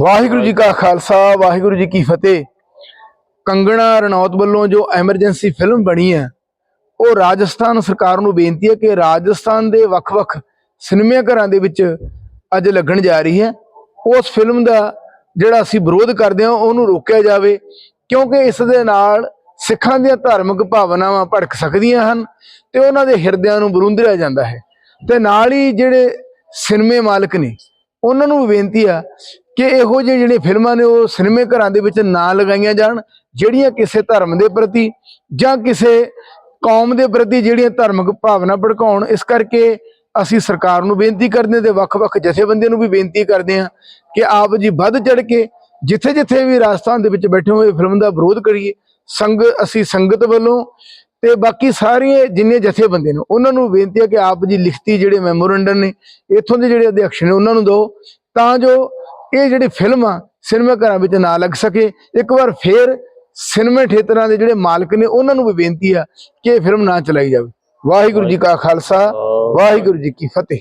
ਵਾਹਿਗੁਰੂ ਜੀ ਕਾ ਖਾਲਸਾ, ਵਾਹਿਗੁਰੂ ਜੀ ਕੀ ਫਤਿਹ। ਕੰਗਣਾ ਰਣੌਤ ਵੱਲੋਂ ਜੋ ਐਮਰਜੈਂਸੀ ਫਿਲਮ ਬਣੀ ਹੈ, ਉਹ ਰਾਜਸਥਾਨ ਸਰਕਾਰ ਨੂੰ ਬੇਨਤੀ ਹੈ ਕਿ ਰਾਜਸਥਾਨ ਦੇ ਵੱਖ-ਵੱਖ ਸਿਨੇਮਾ ਘਰਾਂ ਦੇ ਵਿੱਚ ਅੱਜ ਲੱਗਣ ਜਾ ਰਹੀ ਹੈ। ਉਸ ਫਿਲਮ ਦਾ ਜਿਹੜਾ ਅਸੀਂ ਵਿਰੋਧ ਕਰਦੇ ਹਾਂ, ਉਹਨੂੰ ਰੋਕਿਆ ਜਾਵੇ, ਕਿਉਂਕਿ ਇਸ ਦੇ ਨਾਲ ਸਿੱਖਾਂ ਦੀਆਂ ਧਾਰਮਿਕ ਭਾਵਨਾਵਾਂ ਭੜਕ ਸਕਦੀਆਂ ਹਨ ਤੇ ਉਹਨਾਂ ਦੇ ਹਿਰਦਿਆਂ ਨੂੰ ਬਰੁੰਦਰਿਆ ਜਾਂਦਾ ਹੈ। ਤੇ ਨਾਲ ਹੀ ਜਿਹੜੇ ਸਿਨੇਮੇ ਮਾਲਕ ਨੇ ਉਹਨਾਂ ਨੂੰ ਵੀ ਬੇਨਤੀ ਆ ਕਿ ਇਹੋ ਜਿਹੇ ਜਿਹੜੀਆਂ ਫਿਲਮਾਂ ਨੇ ਉਹ ਸਿਨੇਮੇ ਘਰਾਂ ਦੇ ਵਿੱਚ ਨਾ ਲਗਾਈਆਂ ਜਾਣ, ਜਿਹੜੀਆਂ ਕਿਸੇ ਧਰਮ ਦੇ ਪ੍ਰਤੀ ਜਾਂ ਕਿਸੇ ਕੌਮ ਦੇ ਪ੍ਰਤੀ ਜਿਹੜੀਆਂ ਧਾਰਮਿਕ ਭਾਵਨਾ ਭੜਕਾਉਣ, ਇਸ ਕਰਕੇ ਅਸੀਂ ਸਰਕਾਰ ਨੂੰ ਬੇਨਤੀ ਕਰਦੇ ਹਾਂ ਤੇ ਵੱਖ-ਵੱਖ ਜਥੇਬੰਦੀਆਂ ਨੂੰ ਵੀ ਬੇਨਤੀ ਕਰਦੇ ਹਾਂ ਕਿ ਆਪ ਜੀ ਵੱਧ ਚੜ ਕੇ ਜਿੱਥੇ-ਜਿੱਥੇ ਵੀ ਰਾਜਸਥਾਨ ਦੇ ਵਿੱਚ ਬੈਠੇ ਹੋਏ ਫਿਲਮ ਦਾ ਵਿਰੋਧ ਕਰੀਏ। ਸੰਗ, ਅਸੀਂ ਸੰਗਤ ਵੱਲੋਂ ਤੇ ਬਾਕੀ ਸਾਰੇ ਜਿੰਨੇ ਜਥੇਬੰਦੇ ਨੇ ਉਹਨਾਂ ਨੂੰ ਬੇਨਤੀ ਹੈ ਕਿ ਆਪ ਜੀ ਲਿਖਤੀ ਜਿਹੜੇ ਮੈਮੋਰੰਡਮ ਨੇ ਇੱਥੋਂ ਦੇ ਜਿਹੜੇ ਅਧਿਕਸ਼ ਨੇ ਉਹਨਾਂ ਨੂੰ ਦਿਓ ਤਾਂ ਜੋ ਇਹ ਜਿਹੜੀ ਫਿਲਮ ਆ ਸਿਨੇਮਾ ਘਰਾਂ ਵਿੱਚ ਨਾ ਲੱਗ ਸਕੇ। ਇੱਕ ਵਾਰ ਫੇਰ ਸਿਨੇਮਾ ਥੀਏਟਰਾਂ ਦੇ ਜਿਹੜੇ ਮਾਲਕ ਨੇ ਉਹਨਾਂ ਨੂੰ ਵੀ ਬੇਨਤੀ ਆ ਕਿ ਇਹ ਫਿਲਮ ਨਾ ਚਲਾਈ ਜਾਵੇ। ਵਾਹਿਗੁਰੂ ਜੀ ਕਾ ਖਾਲਸਾ ਵਾਹਿਗੁਰੂ ਜੀ ਕੀ ਫਤਿਹ।